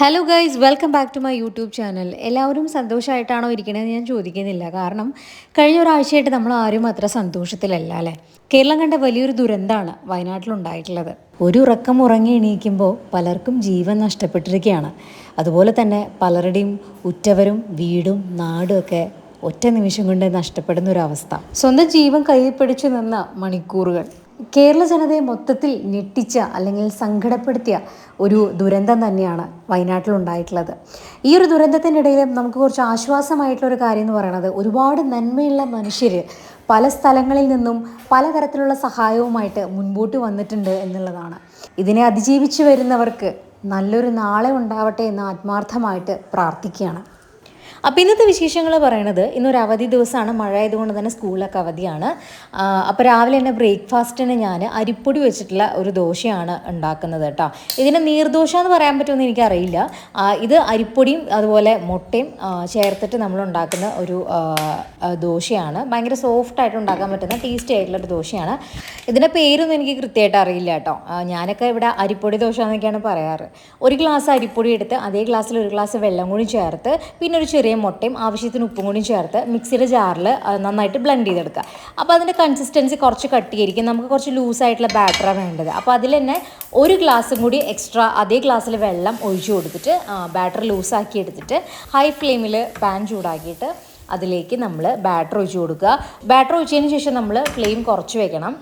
Hello guys welcome back to my YouTube channel എല്ലാവരും സന്തോഷമായിട്ടാണോ ഇരിക്കണതെന്ന് ഞാൻ ചോദിക്കുന്നില്ല. കാരണം കഴിഞ്ഞ ഒരാഴ്ചയായിട്ട് നമ്മൾ ആരും അത്ര സന്തോഷത്തിലല്ല അല്ലേ? കേരളം കണ്ട വലിയൊരു ദുരന്തമാണ് വയനാട്ടിലുണ്ടായിട്ടുള്ളത്. ഒരു ഉറക്കം ഉറങ്ങി എണീക്കുമ്പോൾ പലർക്കും ജീവൻ നഷ്ടപ്പെട്ടിരിക്കുകയാണ്. അതുപോലെ തന്നെ പലരുടെയും ഉറ്റവരും വീടും നാടും ഒക്കെ ഒറ്റ നിമിഷം കൊണ്ട് നഷ്ടപ്പെടുന്ന ഒരു അവസ്ഥ. സ്വന്തം ജീവൻ കയ്യിൽ പിടിച്ചു നിന്ന മണിക്കൂറുകൾ. കേരള ജനതയെ മൊത്തത്തിൽ ഞെട്ടിച്ച അല്ലെങ്കിൽ സങ്കടപ്പെടുത്തിയ ഒരു ദുരന്തം തന്നെയാണ് വയനാട്ടിലുണ്ടായിട്ടുള്ളത്. ഈ ഒരു ദുരന്തത്തിനിടയിൽ നമുക്ക് കുറച്ച് ആശ്വാസമായിട്ടുള്ള ഒരു കാര്യം എന്ന് പറയുന്നത് ഒരുപാട് നന്മയുള്ള മനുഷ്യർ പല സ്ഥലങ്ങളിൽ നിന്നും പലതരത്തിലുള്ള സഹായവുമായിട്ട് മുൻപോട്ട് വന്നിട്ടുണ്ട് എന്നുള്ളതാണ്. ഇതിനെ അതിജീവിച്ച് വരുന്നവർക്ക് നല്ലൊരു നാളെ ഉണ്ടാവട്ടെ എന്ന് ആത്മാർത്ഥമായിട്ട് പ്രാർത്ഥിക്കുകയാണ്. അപ്പോൾ ഇന്നത്തെ വിശേഷങ്ങൾ പറയണത് ഇന്നൊരു അവധി ദിവസമാണ് മഴ ആയതുകൊണ്ട് തന്നെ സ്കൂളൊക്കെ അവധിയാണ്. അപ്പോൾ രാവിലെ തന്നെ ബ്രേക്ക്ഫാസ്റ്റിന് ഞാൻ അരിപ്പൊടി വെച്ചിട്ടുള്ള ഒരു ദോശയാണ് ഉണ്ടാക്കുന്നത് കേട്ടോ. ഇതിന് നീർദോശ എന്ന് പറയാൻ പറ്റുമെന്ന് എനിക്കറിയില്ല. ഇത് അരിപ്പൊടിയും അതുപോലെ മുട്ടയും ചേർത്തിട്ട് നമ്മൾ ഉണ്ടാക്കുന്ന ഒരു ദോശയാണ്. ഭയങ്കര സോഫ്റ്റ് ആയിട്ട് ഉണ്ടാക്കാൻ പറ്റുന്ന ടേസ്റ്റി ആയിട്ടുള്ള ഒരു ദോശയാണ്. ഇതിന്റെ പേരൊന്നും എനിക്ക് കൃത്യമായിട്ട് അറിയില്ല കേട്ടോ. ഞാനൊക്കെ ഇവിടെ അരിപ്പൊടി ദോശ എന്നൊക്കെയാണ് പറയാറ്. ഒരു ഗ്ലാസ് അരിപ്പൊടി എടുത്ത് അതേ ഗ്ലാസ്സിൽ ഒരു ഗ്ലാസ് വെള്ളം കൂടി ചേർത്ത് പിന്നെ ഒരു ചെറിയ മുട്ടയും ആവശ്യത്തിന് ഉപ്പും കൂടിയും ചേർത്ത് മിക്സിയുടെ ജാറിൽ നന്നായിട്ട് ബ്ലെൻഡ് ചെയ്തെടുക്കുക. അപ്പോൾ അതിന്റെ കൺസിസ്റ്റൻസി കുറച്ച് കട്ടിയായിരിക്കും. നമുക്ക് കുറച്ച് ലൂസായിട്ടുള്ള ബാറ്ററാണ് വേണ്ടത്. അപ്പോൾ അതിൽ തന്നെ ഒരു ഗ്ലാസ്സും കൂടി എക്സ്ട്രാ അതേ ഗ്ലാസ്സിൽ വെള്ളം ഒഴിച്ചു കൊടുത്തിട്ട് ബാറ്റർ ലൂസാക്കി എടുത്തിട്ട് ഹൈ ഫ്ലെയിമിൽ പാൻ ചൂടാക്കിയിട്ട് അതിലേക്ക് നമ്മൾ ബാറ്റർ ഒഴിച്ചു കൊടുക്കുക. ബാറ്റർ ഒഴിച്ചതിന് ശേഷം നമ്മൾ ഫ്ലെയിം കുറച്ച് വെക്കണം.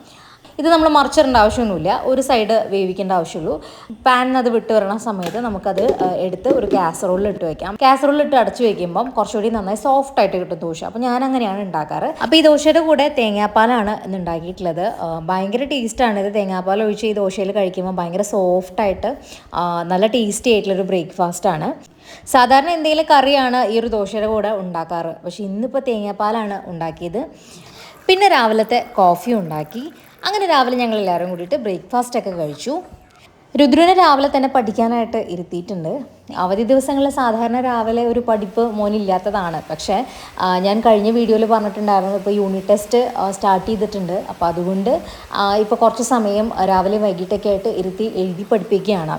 ഇത് നമ്മൾ മറിച്ചിടേണ്ട ആവശ്യമൊന്നുമില്ല. ഒരു സൈഡ് വേവിക്കേണ്ട ആവശ്യമുള്ളൂ. പാനിന് അത് വിട്ട് വരണ സമയത്ത് നമുക്കത് എടുത്ത് ഒരു കാസറോളിൽ ഇട്ട് വെക്കാം. കാസറോളിൽ ഇട്ട് അടച്ചു വെക്കുമ്പം കുറച്ചുകൂടി നന്നായി സോഫ്റ്റ് ആയിട്ട് കിട്ടും ദോശ. അപ്പോൾ ഞാൻ അങ്ങനെയാണ് ഉണ്ടാക്കാറ്. അപ്പോൾ ഈ ദോശയുടെ കൂടെ തേങ്ങാപ്പാലാണ് ഇന്ന് ഉണ്ടാക്കിയിട്ടുള്ളത്. ഭയങ്കര ടേസ്റ്റാണ് ഇത്. തേങ്ങാപ്പാൽ ഒഴിച്ച് ഈ ദോശയിൽ കഴിക്കുമ്പോൾ ഭയങ്കര സോഫ്റ്റ് ആയിട്ട് നല്ല ടേസ്റ്റി ആയിട്ടുള്ളൊരു ബ്രേക്ക്ഫാസ്റ്റ് ആണ്. സാധാരണ എന്തെങ്കിലും കറിയാണ് ഈ ഒരു ദോശയുടെ കൂടെ ഉണ്ടാക്കാറ്. പക്ഷേ ഇന്നിപ്പോൾ തേങ്ങാപ്പാലാണ് ഉണ്ടാക്കിയത്. പിന്നെ രാവിലത്തെ കോഫി ഉണ്ടാക്കി. അങ്ങനെ രാവിലെ ഞങ്ങൾ എല്ലാവരും കൂടിയിട്ട് ബ്രേക്ക്ഫാസ്റ്റ് ഒക്കെ കഴിച്ചു. രുദ്രനെ രാവിലെ തന്നെ പഠിക്കാനായിട്ട് ഇരുത്തിയിട്ടുണ്ട്. അവധി ദിവസങ്ങളിൽ സാധാരണ രാവിലെ ഒരു പഠിപ്പ് മോനില്ലാത്തതാണ്. പക്ഷേ ഞാൻ കഴിഞ്ഞ വീഡിയോയിൽ പറഞ്ഞിട്ടുണ്ടായിരുന്നു ഇപ്പോൾ യൂണിറ്റ് ടെസ്റ്റ് സ്റ്റാർട്ട് ചെയ്തിട്ടുണ്ട്. അപ്പോൾ അതുകൊണ്ട് ഇപ്പോൾ കുറച്ച് സമയം രാവിലെ വൈകിട്ടൊക്കെ ആയിട്ട് ഇരുത്തി എഴുതി പഠിപ്പിക്കുകയാണ്.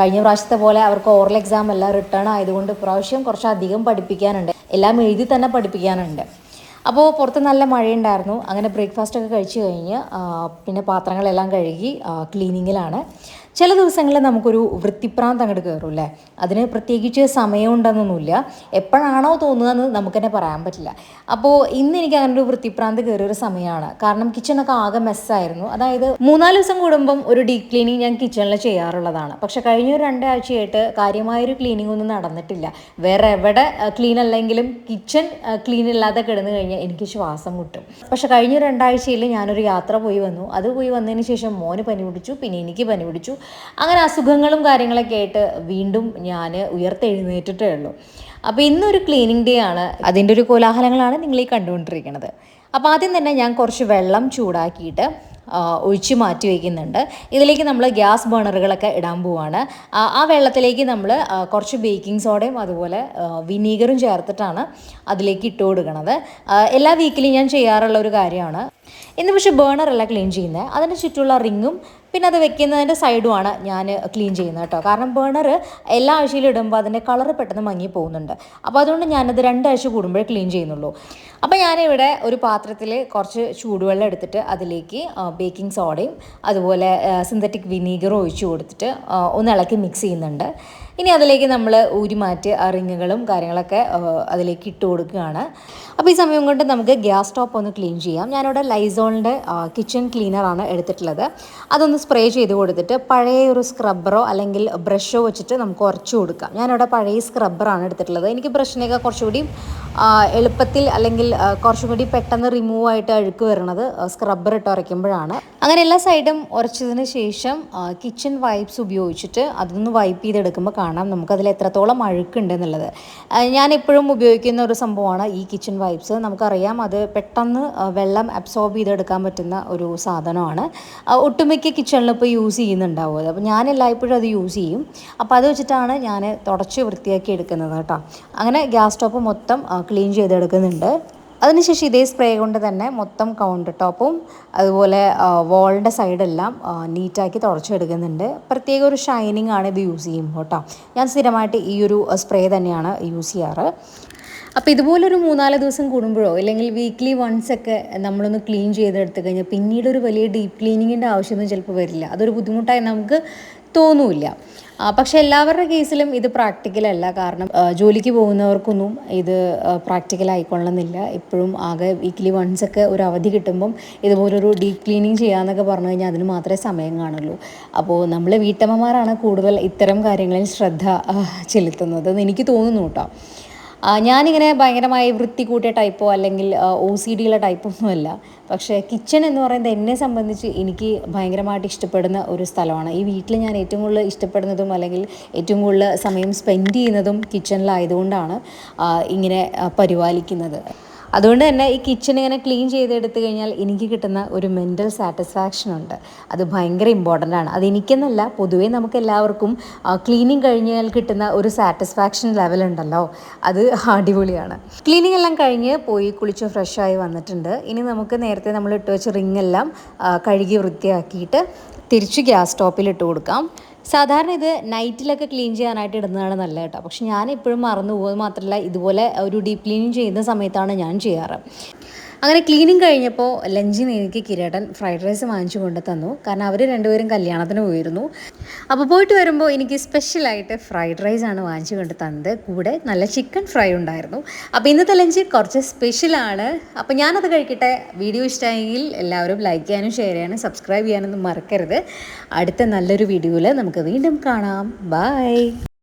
കഴിഞ്ഞ പ്രാവശ്യത്തെ പോലെ അവർക്ക് ഓറൽ എക്സാം എല്ലാം റിട്ടേൺ ആയതുകൊണ്ട് ഇപ്രാവശ്യം കുറച്ചധികം പഠിപ്പിക്കാനുണ്ട്. എല്ലാം എഴുതി തന്നെ പഠിപ്പിക്കാനുണ്ട്. അപ്പോൾ പുറത്ത് നല്ല മഴയുണ്ടായിരുന്നു. അങ്ങനെ ബ്രേക്ക്ഫാസ്റ്റ് ഒക്കെ കഴിച്ച് കഴിഞ്ഞ് പിന്നെ പാത്രങ്ങളെല്ലാം കഴുകി ക്ലീനിങ്ങിലാണ്. ചില ദിവസങ്ങളിൽ നമുക്കൊരു വൃത്തിപ്രാന്ത് അങ്ങോട്ട് കയറും അല്ലേ? അതിന് പ്രത്യേകിച്ച് സമയമുണ്ടെന്നൊന്നുമില്ല. എപ്പോഴാണോ തോന്നുക എന്ന് നമുക്ക് തന്നെ പറയാൻ പറ്റില്ല. അപ്പോൾ ഇന്ന് എനിക്ക് അങ്ങനെ ഒരു വൃത്തിപ്രാന്ത് കയറിയ ഒരു സമയമാണ്. കാരണം കിച്ചണൊക്കെ ആകെ മെസ്സായിരുന്നു അതായത് മൂന്നാൽ ദിവസം കൂടുമ്പം ഒരു ഡീ ക്ലീനിങ് ഞാൻ കിച്ചണിൽ ചെയ്യാറുള്ളതാണ്. പക്ഷെ കഴിഞ്ഞ ഒരു രണ്ടാഴ്ചയായിട്ട് കാര്യമായൊരു ക്ലീനിങ് ഒന്നും നടന്നിട്ടില്ല. വേറെ എവിടെ ക്ലീൻ അല്ലെങ്കിലും കിച്ചൺ ക്ലീൻ ഇല്ലാതെ കിടന്നു കഴിഞ്ഞാൽ എനിക്ക് ശ്വാസം മുട്ടും. പക്ഷെ കഴിഞ്ഞ രണ്ടാഴ്ചയിൽ ഞാനൊരു യാത്ര പോയി വന്നു. അത് പോയി വന്നതിന് ശേഷം മോന് പനി പിടിച്ചു. പിന്നെ എനിക്ക് പനി പിടിച്ചു. അങ്ങനെ അസുഖങ്ങളും കാര്യങ്ങളൊക്കെ ആയിട്ട് വീണ്ടും ഞാൻ ഉയർത്തെഴുന്നേറ്റിട്ടേ ഉള്ളൂ. അപ്പോൾ ഇന്നൊരു ക്ലീനിങ് ഡേ ആണ്. അതിന്റെ ഒരു കോലാഹലങ്ങളാണ് നിങ്ങൾ ഈ കണ്ടുകൊണ്ടിരിക്കുന്നത്. അപ്പോൾ ആദ്യം തന്നെ ഞാൻ കുറച്ച് വെള്ളം ചൂടാക്കിയിട്ട് ഒഴിച്ചു മാറ്റി വയ്ക്കുന്നുണ്ട് ഇതിലേക്ക് നമ്മൾ ഗ്യാസ് ബേണറുകളൊക്കെ ഇടാൻ പോവാണ്. ആ വെള്ളത്തിലേക്ക് നമ്മൾ കുറച്ച് ബേക്കിംഗ് സോഡയും അതുപോലെ വിനീഗറും ചേർത്തിട്ടാണ് അതിലേക്ക് ഇട്ട് കൊടുക്കുന്നത് എല്ലാ വീക്കിലും ഞാൻ ചെയ്യാറുള്ള ഒരു കാര്യമാണ്. ഇന്ന് പക്ഷേ ബേണറല്ല ക്ലീൻ ചെയ്യുന്നത് അതിന് ചുറ്റുമുള്ള റിങ്ങും പിന്നെ അത് വെക്കുന്നതിന്റെ സൈഡുമാണ് ഞാൻ ക്ലീൻ ചെയ്യുന്നത് കേട്ടോ. കാരണം ബേണർ എല്ലാ ആഴ്ചയിലും ഇടുമ്പോൾ അതിന്റെ കളർ പെട്ടെന്ന് മങ്ങി പോകുന്നുണ്ട്. അപ്പോൾ അതുകൊണ്ട് ഞാനത് രണ്ടാഴ്ച കൂടുമ്പോഴേ ക്ലീൻ ചെയ്യുന്നുള്ളൂ. അപ്പോൾ ഞാനിവിടെ ഒരു പാത്രത്തിൽ കുറച്ച് ചൂടുവെള്ളം എടുത്തിട്ട് അതിലേക്ക് ബേക്കിംഗ് സോഡയും അതുപോലെ സിന്തറ്റിക് വിനീഗറും ഒഴിച്ചു കൊടുത്തിട്ട് ഒന്ന് ഇളക്കി മിക്സ് ചെയ്യുന്നുണ്ട്. ഇനി അതിലേക്ക് നമ്മൾ ഊരി മാറ്റി ആ റിങ്ങുകളും കാര്യങ്ങളൊക്കെ അതിലേക്ക് ഇട്ട് കൊടുക്കുകയാണ്. അപ്പോൾ ഈ സമയം കൊണ്ട് നമുക്ക് ഗ്യാസ് സ്റ്റോപ്പ് ഒന്ന് ക്ലീൻ ചെയ്യാം. ഞാനിവിടെ ലൈസോളിന്റെ കിച്ചൺ ക്ലീനറാണ് എടുത്തിട്ടുള്ളത്. അതൊന്ന് സ്പ്രേ ചെയ്ത് കൊടുത്തിട്ട് പഴയ ഒരു സ്ക്രബ്ബറോ അല്ലെങ്കിൽ ബ്രഷോ വെച്ചിട്ട് നമുക്ക് ഉരച്ചു കൊടുക്കാം. ഞാനിവിടെ പഴയ സ്ക്രബ്ബറാണ് എടുത്തിട്ടുള്ളത്. എനിക്ക് ബ്രഷിനെയൊക്കെ കുറച്ചുകൂടി എളുപ്പത്തിൽ അല്ലെങ്കിൽ കുറച്ചും കൂടി പെട്ടെന്ന് റിമൂവ് ആയിട്ട് അഴുക്ക് വരുന്നത് സ്ക്രബ്ബർ ഇട്ട് ഉരയ്ക്കുമ്പോഴാണ്. അങ്ങനെ എല്ലാ സൈഡും ഉരച്ചതിന് ശേഷം കിച്ചൺ വൈപ്സ് ഉപയോഗിച്ചിട്ട് അതൊന്ന് വൈപ്പ് ചെയ്തെടുക്കുമ്പോൾ കാണാം. നമുക്കതിൽ എത്രത്തോളം അഴുക്കുണ്ട് എന്നുള്ളത്. ഞാൻ എപ്പോഴും ഉപയോഗിക്കുന്ന ഒരു സംഭവമാണ് ഈ കിച്ചൺ വൈപ്സ് നമുക്കറിയാം അത് പെട്ടെന്ന് വെള്ളം അബ്സോർബ് ചെയ്തെടുക്കാൻ പറ്റുന്ന ഒരു സാധനമാണ്. ഒട്ടുമിക്ക കിച്ചണിൽ ഇപ്പോൾ യൂസ് ചെയ്യുന്നുണ്ടാവും അത്. അപ്പോൾ ഞാൻ എല്ലായ്പ്പോഴും അത് യൂസ് ചെയ്യും. അപ്പോൾ അത് വെച്ചിട്ടാണ് ഞാൻ തുടച്ച് വൃത്തിയാക്കി എടുക്കുന്നത് കേട്ടോ. അങ്ങനെ ഗ്യാസ് സ്റ്റോപ്പ് മൊത്തം ക്ലീൻ ചെയ്തെടുക്കുന്നുണ്ട്. അതിനുശേഷം ഇതേ സ്പ്രേ കൊണ്ട് തന്നെ മൊത്തം കൗണ്ടർ ടോപ്പും അതുപോലെ വാളിന്റെ സൈഡെല്ലാം നീറ്റാക്കി തുടച്ചെടുക്കുന്നുണ്ട്. പ്രത്യേക ഒരു ഷൈനിങ് ആണ് ഇത് യൂസ് ചെയ്യുമ്പോൾ കേട്ടോ. ഞാൻ സ്ഥിരമായിട്ട് ഈ ഒരു സ്പ്രേ തന്നെയാണ് യൂസ് ചെയ്യാറ്. അപ്പോൾ ഇതുപോലൊരു മൂന്നാൽ ദിവസം കൂടുമ്പോഴോ അല്ലെങ്കിൽ വീക്ക്ലി വൺസ് ഒക്കെ നമ്മളൊന്ന് ക്ലീൻ ചെയ്തെടുത്ത് കഴിഞ്ഞാൽ പിന്നീട് ഒരു വലിയ ഡീപ്പ് ക്ലീനിങ്ങിന്റെ ആവശ്യമൊന്നും ചിലപ്പോൾ വരില്ല. അതൊരു ബുദ്ധിമുട്ടായി നമുക്ക് തോന്നൂല്ല. പക്ഷെ എല്ലാവരുടെ കേസിലും ഇത് പ്രാക്ടിക്കലല്ല കാരണം ജോലിക്ക് പോകുന്നവർക്കൊന്നും ഇത് പ്രാക്ടിക്കൽ ആയിക്കൊള്ളണമെന്നില്ല ഇപ്പോഴും ആകെ വീക്ക്ലി വൺസ് ഒക്കെ ഒരു അവധി കിട്ടുമ്പം ഇതുപോലൊരു ഡീപ്പ് ക്ലീനിങ് ചെയ്യാന്നൊക്കെ പറഞ്ഞു കഴിഞ്ഞാൽ അതിന് മാത്രമേ സമയം കാണുള്ളൂ. അപ്പോൾ നമ്മൾ വീട്ടമ്മമാരാണ് കൂടുതൽ ഇത്തരം കാര്യങ്ങളിൽ ശ്രദ്ധ ചെലുത്തുന്നത്. എന്ന് എനിക്ക് തോന്നുന്നു കേട്ടോ ഞാനിങ്ങനെ ഭയങ്കരമായി വൃത്തി കൂട്ടിയ ടൈപ്പോ അല്ലെങ്കിൽ ഒ സി ഡിയുള്ള ടൈപ്പൊന്നുമല്ല പക്ഷേ കിച്ചൺ എന്ന് പറയുന്നത് എന്നെ സംബന്ധിച്ച് എനിക്ക് ഭയങ്കരമായിട്ട് ഇഷ്ടപ്പെടുന്ന ഒരു സ്ഥലമാണ്. ഈ വീട്ടിൽ ഞാൻ ഏറ്റവും കൂടുതൽ ഇഷ്ടപ്പെടുന്നതും അല്ലെങ്കിൽ ഏറ്റവും കൂടുതൽ സമയം സ്പെൻഡ് ചെയ്യുന്നതും കിച്ചണിലായതുകൊണ്ടാണ് ഇങ്ങനെ പരിപാലിക്കുന്നത്. അതുകൊണ്ട് തന്നെ ഈ കിച്ചൺ ഇങ്ങനെ ക്ലീൻ ചെയ്തെടുത്തു കഴിഞ്ഞാൽ എനിക്ക് കിട്ടുന്ന ഒരു മെന്റൽ സാറ്റിസ്ഫാക്ഷൻ ഉണ്ട്. അത് ഭയങ്കര ഇമ്പോർട്ടന്റ് ആണ്. അത് എനിക്കെന്നല്ല പൊതുവേ നമുക്ക് എല്ലാവർക്കും ക്ലീനിങ് കഴിഞ്ഞാൽ കിട്ടുന്ന ഒരു സാറ്റിസ്ഫാക്ഷൻ ലെവൽ ഉണ്ടല്ലോ. അത് അടിപൊളിയാണ്. ക്ലീനിങ് എല്ലാം കഴിഞ്ഞ് പോയി കുളിച്ച് ഫ്രഷായി വന്നിട്ടുണ്ട്. ഇനി നമുക്ക് നേരത്തെ നമ്മൾ ഇട്ട് വെച്ച റിങ് എല്ലാം കഴുകി വൃത്തിയാക്കിയിട്ട് തിരിച്ച് ഗ്യാസ് സ്റ്റോപ്പിൽ ഇട്ട് കൊടുക്കാം. സാധാരണ ഇത് നൈറ്റിലൊക്കെ ക്ലീൻ ചെയ്യാനായിട്ട് ഇടുന്നതാണ് നല്ല കേട്ടോ. പക്ഷെ ഞാൻ എപ്പോഴും മറന്നു പോകുന്നത് മാത്രമല്ല ഇതുപോലെ ഒരു ഡീപ് ക്ലീനിങ് ചെയ്യുന്ന സമയത്താണ് ഞാൻ ചെയ്യാറ്. അങ്ങനെ ക്ലീനിങ് കഴിഞ്ഞപ്പോൾ ലഞ്ചിന് എനിക്ക് കിരീടൻ ഫ്രൈഡ് റൈസ് വാങ്ങിച്ചു കൊണ്ട് തന്നു. കാരണം അവർ രണ്ടുപേരും കല്യാണത്തിന് പോയിരുന്നു. അപ്പോൾ പോയിട്ട് വരുമ്പോൾ എനിക്ക് സ്പെഷ്യലായിട്ട് ഫ്രൈഡ് റൈസ് ആണ് വാങ്ങിച്ചു കൊണ്ട് തന്നത്. കൂടെ നല്ല ചിക്കൻ ഫ്രൈ ഉണ്ടായിരുന്നു. അപ്പോൾ ഇന്നത്തെ ലഞ്ച് കുറച്ച് സ്പെഷ്യലാണ് അപ്പോൾ ഞാനത് കഴിക്കട്ടെ. വീഡിയോ ഇഷ്ടമായെങ്കിൽ എല്ലാവരും ലൈക്ക് ചെയ്യാനും ഷെയർ ചെയ്യാനും സബ്സ്ക്രൈബ് ചെയ്യാനൊന്നും മറക്കരുത്. അടുത്ത നല്ലൊരു വീഡിയോയിൽ നമുക്ക് വീണ്ടും കാണാം. ബൈ